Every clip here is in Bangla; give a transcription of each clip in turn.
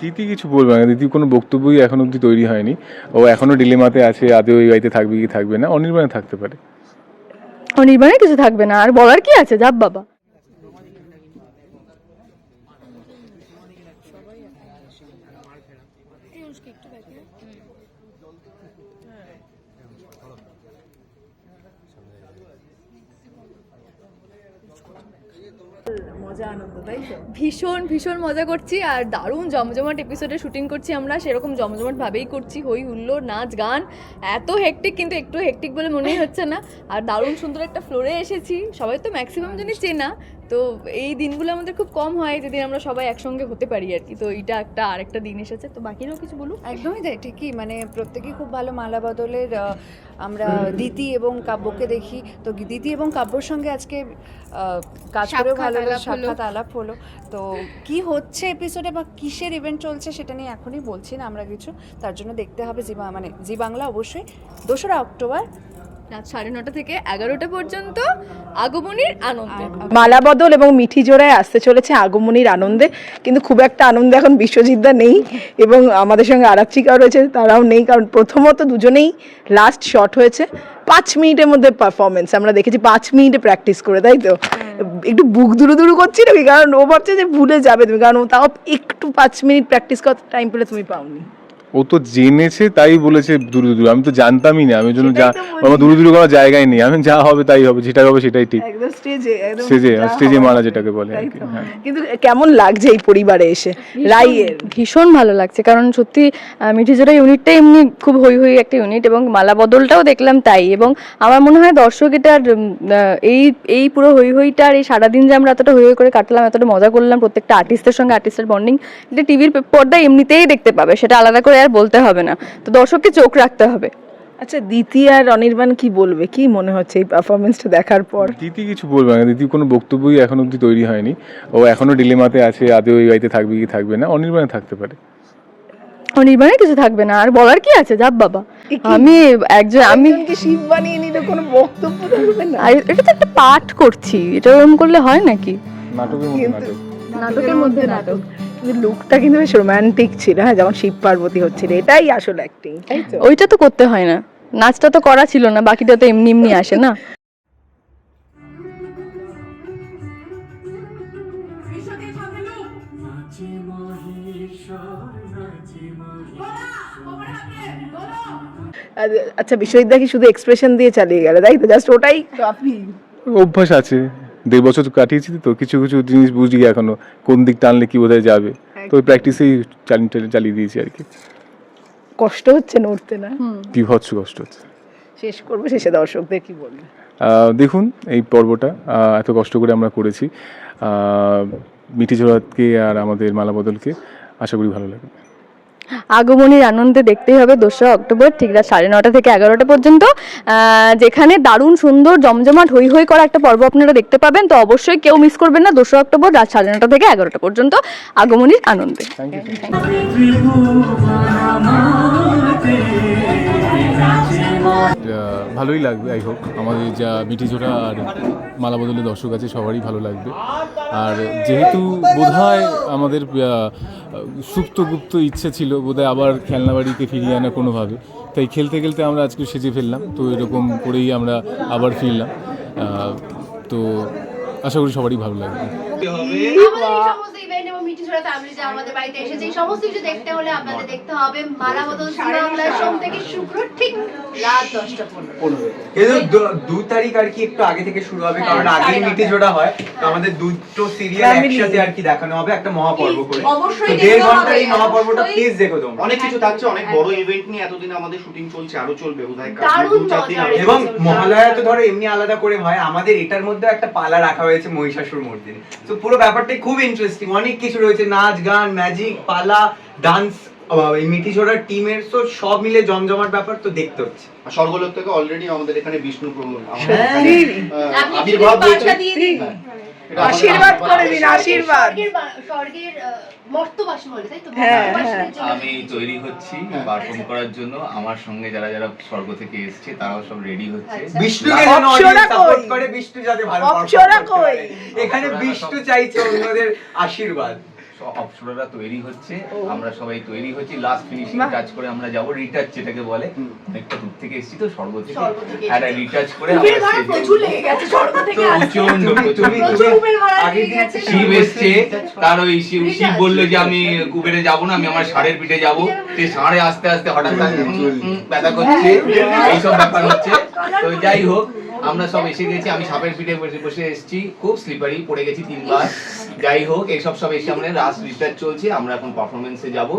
দিদি কিছু বলবে না। দিদি কোনো বক্তব্যই এখন অবধি তৈরি হয়নি। ও এখনও ডিলেমাতে আছে আদৌ এই বাড়িতে থাকবে কি থাকবে না। অনির্বাণে থাকতে পারে। অনির্বাণে কিছু থাকবে না। আর বলার কি আছে? যাব বাবা। ভীষণ ভীষণ মজা করছি আর দারুণ জমজমাট এপিসোডে শুটিং করছি আমরা। সেরকম জমজমাট ভাবেই করছি। হই হুল্লো নাচ গান এত হেকটিক কিন্তু একটু হেকটিক বলে মনেই হচ্ছে না। আর দারুণ সুন্দর একটা ফ্লোরে এসেছি। সবাই তো ম্যাক্সিমাম জিনিস চেনা। তো এই দিনগুলো আমাদের খুব কম হয় যেদিন আমরা সবাই একসঙ্গে হতে পারি আর কি। তো এটা একটা আরেকটা দিন এসেছে। তো বাকিরাও কিছু বলুন? একদমই তাই ঠিকই। মানে প্রত্যেকেই খুব ভালো মালা বদলের আমরা দিতি এবং কাব্যকে দেখি। তো দিতি এবং কাব্যর সঙ্গে আজকে আহ, কাজ করেও ভালো। সাক্ষাৎ আলাপ হলো। তো কি হচ্ছে এপিসোডে বা কিসের ইভেন্ট চলছে সেটা নিয়ে এখনই বলছি না আমরা কিছু। তার জন্য দেখতে হবে জি বা- মানে জি বাংলা অবশ্যই। দোসরা অক্টোবর রাত সাড়ে নটা থেকে এগারোটা পর্যন্ত আগমনীর আনন্দে। মালা বদল এবং মিঠি জোড়ায় আসতে চলেছে আগমনীর আনন্দে। কিন্তু খুব একটা আনন্দে এখন বিশ্বজিৎদা নেই এবং আমাদের সঙ্গে আরাত্রিকাও রয়েছে তারাও নেই কারণ প্রথমত দুজনেই লাস্ট শট হয়েছে। পাঁচ মিনিটের মধ্যে পারফরমেন্স আমরা দেখেছি পাঁচ মিনিটে প্র্যাকটিস করে তাই তো? একটু বুক দুরু দুরু করছি নাকি? কারণ ও ভাবছে যে ভুলে যাবে তুমি কারণ তাও একটু পাঁচ মিনিট প্র্যাকটিস করার টাইম পেলে তুমি পাওনি। ও তো জেনেছে তাই বলেছে দূরে দূরে আমি তো জানতামই না আমি জন্য যা। আমার দূরে দূরে কোনো জায়গায় নেই। আমি যা হবে তাই হবে যেটা হবে সেটাই ঠিক। একদম স্টেজে একদম স্টেজে স্টেজে মারা যেটাকে বলে আর। হ্যাঁ। কিন্তু কেমন লাগছে এই পরিবারে এসে? রাইয়ের? ভীষণ ভালো লাগছে। কারণ সত্যি মিঠিজোড়া ইউনিটটা এমনি খুব হই হই একটা ইউনিট এবং মালা বদলটাও দেখলাম তাই। এবং আমার মনে হয় দর্শক এটার এই এই পুরো হই হইটার এই সারাদিন যে আমরা এতটা হই হই করে কাটলাম এতটা মজা করলাম প্রত্যেকটা আর্টিস্টের সঙ্গে আর্টিস্টের বন্ডিং এটা টিভির পর্দায় এমনিতেই দেখতে পাবে। সেটা আলাদা করে আর বলতে হবে না। তো দর্শককে চোখ রাখতে হবে। আচ্ছা দিতি আর অনির্বাণ কি বলবে? কি মনে হচ্ছে এই পারফরমেন্সটা দেখার পর? দিদি কিছু বলবে না। দিদি কোনো বক্তব্যই এখন অবধি তৈরি হয়নি। ও এখনও ডিলেমাতে আছে আদৌ এই বাড়িতে থাকবে কি থাকবে না। অনির্বাণে থাকতে পারে। অনির্বাণে কিছু থাকবে না। আর বলার কি আছে? যাব বাবা। আমি একজন আমি একজনকে শিব বানিয়ে নিলে কোনো বক্তব্য থাকবে না? আর এটা তো একটা পাঠ করছি। এটা ওরকম করলে হয় নাকি? নাটকের মধ্যে নাটক। নাটকের মধ্যে নাটক। লুকটা কিন্তু বেশ রোম্যান্টিক ছিল হ্যাঁ যেমন শিব পার্বতী হচ্ছিল এটাই আসল অ্যাক্টিং তাই তো? ওইটা তো করতে হয় না। নাচটা তো করা ছিল না বাকিটা তো এমনি এমনি আসে না। আচ্ছা বিশ্বজিৎদা কি শুধু এক্সপ্রেশন দিয়ে চালিয়ে গেল তাই তো? জাস্ট ওটাই। কাফি অভ্যাস আছে। দেড় বছর তো কাটিয়েছি তো কিছু কিছু জিনিস বুঝি এখনও কোন দিক টানলে কি বোধহয় যাবে। তো ওই প্র্যাকটিসেই চালিয়ে চালিয়ে দিয়েছি আর কি। কষ্ট হচ্ছে নড়তে না? বিভৎস কষ্ট হচ্ছে। শেষ করব শেষে দর্শকদের কি বলবে দেখুন এই পর্বটা এত কষ্ট করে আমরা করেছি। আহ, মিঠি ঝোড়াতকে আর আমাদের মালা বদলকে আশা করি ভালো লাগবে। আগমনীর আনন্দে দেখতেই হবে দোসরা অক্টোবর ঠিক রাত সাড়ে নটা থেকে এগারোটা পর্যন্ত। আহ, যেখানে দারুণ সুন্দর জমজমাট হই হই করা একটা পর্ব আপনারা দেখতে পাবেন। তো অবশ্যই কেউ মিস করবেন না দোসরা অক্টোবর রাত সাড়ে নটা থেকে এগারোটা পর্যন্ত আগমনীর আনন্দে। থ্যাংক ইউ ভালোই লাগবে আই হোক আমাদের যা মিঠিঝোড়া আর মালা বদলের দর্শক আছে সবারই ভালো লাগবে। আর যেহেতু বোধহয় আমাদের সুপ্ত গুপ্ত ইচ্ছে ছিল বোধহয় আবার খেলনা বাড়িতে ফিরিয়ে আনা কোনোভাবে তাই খেলতে খেলতে আমরা আজকে সেজে ফেললাম। তো এরকম করেই আমরা আবার ফিরলাম। তো আশা করি সবারই ভালো লাগবে। ফ্যামিলি যে আমাদের বাড়িতে এসেছে এই সমস্ত কিছু দেখতে হলে আপনাদের দেখতে হবে মালা বদল সোম থেকে শুক্র ঠিক রাত দশটা পনেরো। কিন্তু দু- তারিখ আর কি একটু আগে থেকে শুরু হবে কারণ হ্যাঁ, আগেই। জোড়া হয় তো আমাদের দুটো সিরিয়াল একসাথে আর কি দেখানো হবে একটা মহাপর্ব করে। অবশ্যই দেড় হবে, এই মহাপর্বটা প্লিজ দেখো তোমরা। অনেক কিছু থাকছে অনেক একদম। বড় ইভেন্ট নিয়ে এতদিন আমাদের শুটিং চলছে আরও চলবে বোধহয় এবং মহালয়া তো ধরো এমনি আলাদা করে হয় আমাদের এটার মধ্যে একটা পালা রাখা হয়েছে মহিষাসুর মর্দিনী তো পুরো ব্যাপারটাই খুব ইন্টারেস্টিং অনেক কিছু রয়েছে নাচ গান ম্যাজিক পালা ডান্স এই মিঠি ছোড়ার টিমের তো সব মিলে জমজমাট ব্যাপার তো দেখতে হচ্ছে। স্বর্গলোক থেকে অলরেডি আমাদের এখানে বিষ্ণু আবির্ভাব হয়েছে। দিন। হ্যাঁ, আশীর্বাদ করে দিন আশীর্বাদ। আশীর্বাদ স্বর্গের বা- স্বর্গের আহ, মর্তবাসী বলে তাই তো? হ্যাঁ, আমি তৈরি হচ্ছি পারফর্ম করার জন্য। আমার সঙ্গে যারা যারা স্বর্গ থেকে এসছে তারাও সব রেডি হচ্ছে। আচ্ছা। বিষ্ণুকে যেন সাপোর্ট করে বিষ্ণু যাতে ভালো। এখানে বিষ্ণু চাইছে অন্যদের আশীর্বাদ। অপসরারা তৈরি হচ্ছে। আমরা সবাই তৈরি হচ্ছি লাস্ট ফিনিশিং টাচ করে আমরা যাব রিটাচ যেটাকে বলে। অনেকটা দূর থেকে এসেছি তো স্বর্গ থেকে। একটা রিটাচ করে আমরা প্রচুর লেগে গেছে স্বর্গ থেকে প্রচণ্ড প্রচুর শিব এসছে তার ওই শিব শিব বলল যে আমি কুবেরে যাব না আমি আমার ষাঁড়ের পিঠে যাব। সে ষাঁড়ে আস্তে আস্তে হঠাৎ ব্যথা করছে এইসব ব্যাপার হচ্ছে। তো যাই হোক আমরা সব এসে গেছি আমি সাপের পিঠে বসে বসে এসেছি খুব স্লিপারি পড়ে গেছি তিনবার। যাই হোক এইসব সব এসে আমাদের রাস রিটার্চ চলছে আমরা এখন পারফরমেন্সে যাব।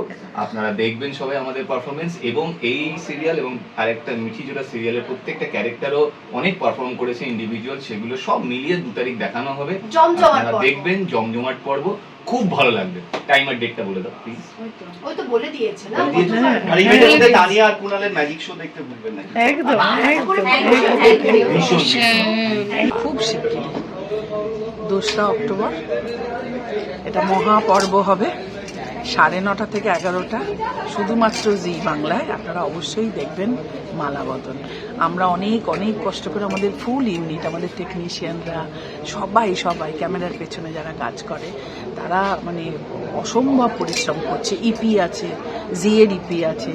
আপনারা দেখবেন সবাই আমাদের পারফরমেন্স এবং এই সিরিয়াল এবং আরেকটা মিঠি জোড়া সিরিয়ালের প্রত্যেকটা ক্যারেক্টারও অনেক পারফর্ম করেছে ইন্ডিভিজুয়াল সেগুলো সব মিলিয়ে দু তারিখ দেখানো হবে। আপনারা দেখবেন জমজমাট পর্ব। খুব ভালো লাগবে। টাইম আর ডেটটা বলে দাও প্লিজ ওই তো বলে দিয়েছে না আর ইভেন্টের মধ্যে তানিয়া আর কুনালের ম্যাজিক শো দেখতে ভুলবেন না। একদম একদম। খুব শিগগিরই। দোসরা অক্টোবর। এটা মহাপর্ব হবে। সাড়ে নটা থেকে এগারোটা, শুধুমাত্র জি বাংলায়। আপনারা অবশ্যই দেখবেন মালা বদল আমরা অনেক অনেক কষ্ট করে আমাদের ফুল ইউনিট আমাদের টেকনিশিয়ানরা সবাই সবাই, ক্যামেরার পেছনে যারা কাজ করে, তারা মানে অসম্ভব পরিশ্রম করছে। ইপি আছে জিএর ইপি আছে।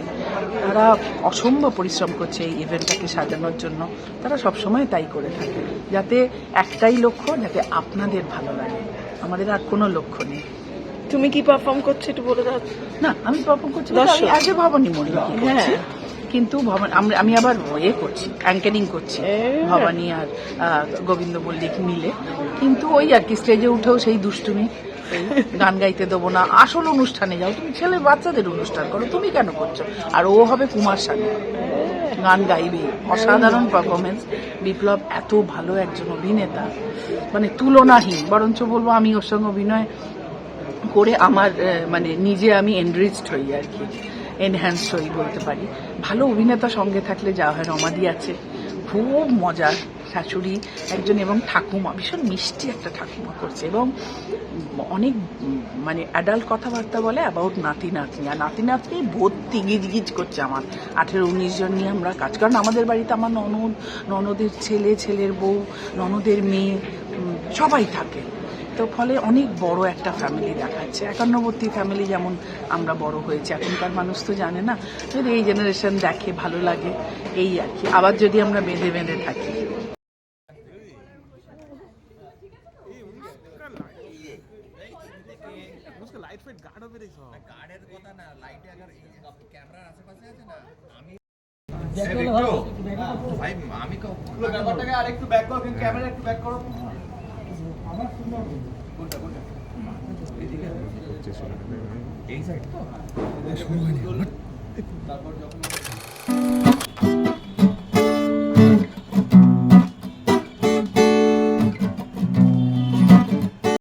তারা অসম্ভব পরিশ্রম করছে এই ইভেন্টটাকে সাজানোর জন্য। তারা সবসময় তাই করে থাকে। যাতে একটাই লক্ষ্য, যাতে আপনাদের ভালো লাগে। আমাদের আর কোনো লক্ষ্য নেই। তুমি কি পারফর্ম করছ একটু বলে দাও। না আমি পারফর্ম করছি দর্শক। আমি আগে ভবানী মল্লিক হ্যাঁ। কিন্তু ভবানী আমি- আবার ইয়ে করছি অ্যাঙ্কারিং করছি। ভবানী আর গোবিন্দ মল্লিক মিলে। কিন্তু ওই আর কি স্টেজে উঠেও সেই দুষ্টুমি। গান গাইতে দেবো না। আসল অনুষ্ঠানে যাও। তুমি ছেলে বাচ্চাদের অনুষ্ঠান করো। তুমি কেন করছ? আর ও হবে কুমার শানু। গান গাইবে। অসাধারণ পারফরমেন্স বিপ্লব এত ভালো একজন অভিনেতা। মানে তুলনাহীন। বরঞ্চ বলব আমি ওর সঙ্গে অভিনয় করে আমার মানে নিজে আমি এনরিচড হই আর কি এনহ্যান্সড হই বলতে পারি। ভালো অভিনেতা সঙ্গে থাকলে যা হয় রমাদি আছে, খুব মজার শাশুড়ি একজন এবং ঠাকুমা, ভীষণ মিষ্টি একটা ঠাকুমা করছে এবং অনেক মানে অ্যাডাল্ট কথাবার্তা বলে অ্যাবাউট নাতি নাতনি, আর নাতি নাতনি ভর্তি গিজ করছে আমার। আঠেরো, উনিশ জন নিয়ে আমরা কাজ, কারণ আমাদের বাড়িতে আমার ননদ, ননদের ছেলে, ছেলের বউ, ননদের মেয়ে সবাই থাকে। তো ফলে অনেক বড় একটা ফ্যামিলি দেখাচ্ছে। একান্নবর্তী ফ্যামিলি যেমন আমরা বড় হয়েছে এখনকার মানুষ তো জানে না। যদি এই জেনারেশন দেখে ভালো লাগে এই আর কি। আবার যদি আমরা বেঁধে বেঁধে থাকি। ব্যাপারটাকে আরেকটু ব্যাক করো ক্যামেরা একটু ব্যাক করো। তারপর যখন